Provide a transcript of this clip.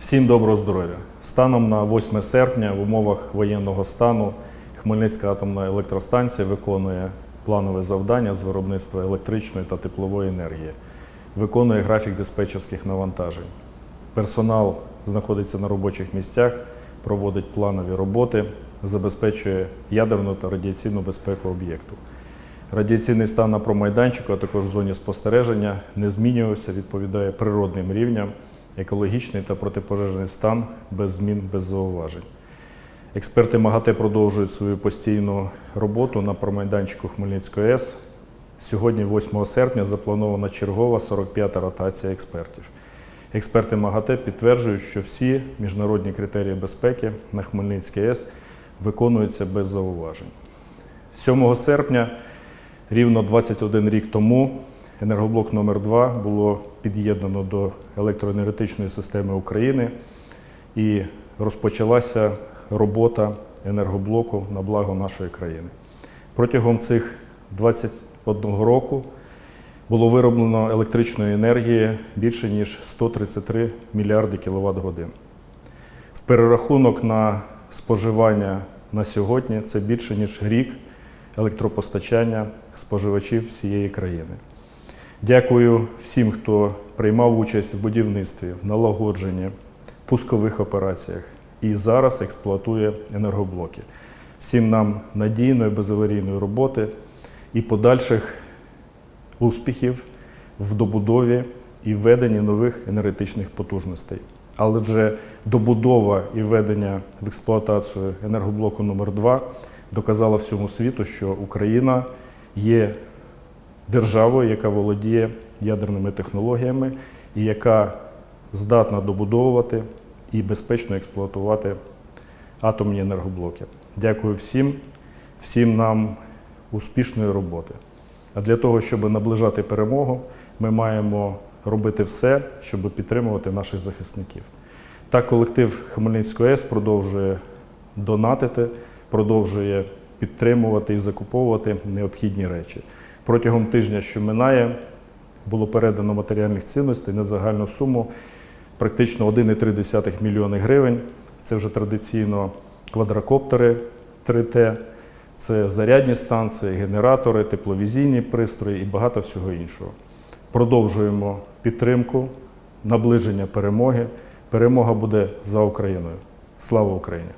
Всім доброго здоров'я! Станом на 8 серпня в умовах воєнного стану Хмельницька атомна електростанція виконує планове завдання з виробництва електричної та теплової енергії, виконує графік диспетчерських навантажень. Персонал знаходиться на робочих місцях, проводить планові роботи, забезпечує ядерну та радіаційну безпеку об'єкту. Радіаційний стан на промайданчику, а також в зоні спостереження не змінювався, відповідає природним рівням, екологічний та протипожежний стан без змін, без зауважень. Експерти МАГАТЕ продовжують свою постійну роботу на промайданчику Хмельницької АЕС. Сьогодні, 8 серпня, запланована чергова 45-та ротація експертів. Експерти МАГАТЕ підтверджують, що всі міжнародні критерії безпеки на Хмельницькій АЕС виконуються без зауважень. 7 серпня, рівно 21 рік тому, енергоблок номер 2 було під'єднано до електроенергетичної системи України і розпочалася робота енергоблоку на благо нашої країни. Протягом цих 21 року було вироблено електричної енергії більше ніж 133 мільярди кВт годин. В перерахунок на споживання на сьогодні це більше ніж рік електропостачання споживачів всієї країни. Дякую всім, хто приймав участь в будівництві, в налагодженні, пускових операціях і зараз експлуатує енергоблоки. Всім нам надійної, безаварійної роботи і подальших успіхів в добудові і введенні нових енергетичних потужностей. Але вже добудова і введення в експлуатацію енергоблоку номер 2 доказала всьому світу, що Україна є державою, яка володіє ядерними технологіями і яка здатна добудовувати і безпечно експлуатувати атомні енергоблоки. Дякую всім, всім нам успішної роботи. А для того, щоб наближати перемогу, ми маємо робити все, щоб підтримувати наших захисників. Так, колектив Хмельницької АЕС продовжує донатити, продовжує підтримувати і закуповувати необхідні речі. Протягом тижня, що минає, було передано матеріальних цінностей на загальну суму практично 1,3 мільйони гривень. Це вже традиційно квадрокоптери 3Т, це зарядні станції, генератори, тепловізійні пристрої і багато всього іншого. Продовжуємо підтримку, наближення перемоги. Перемога буде за Україною. Слава Україні!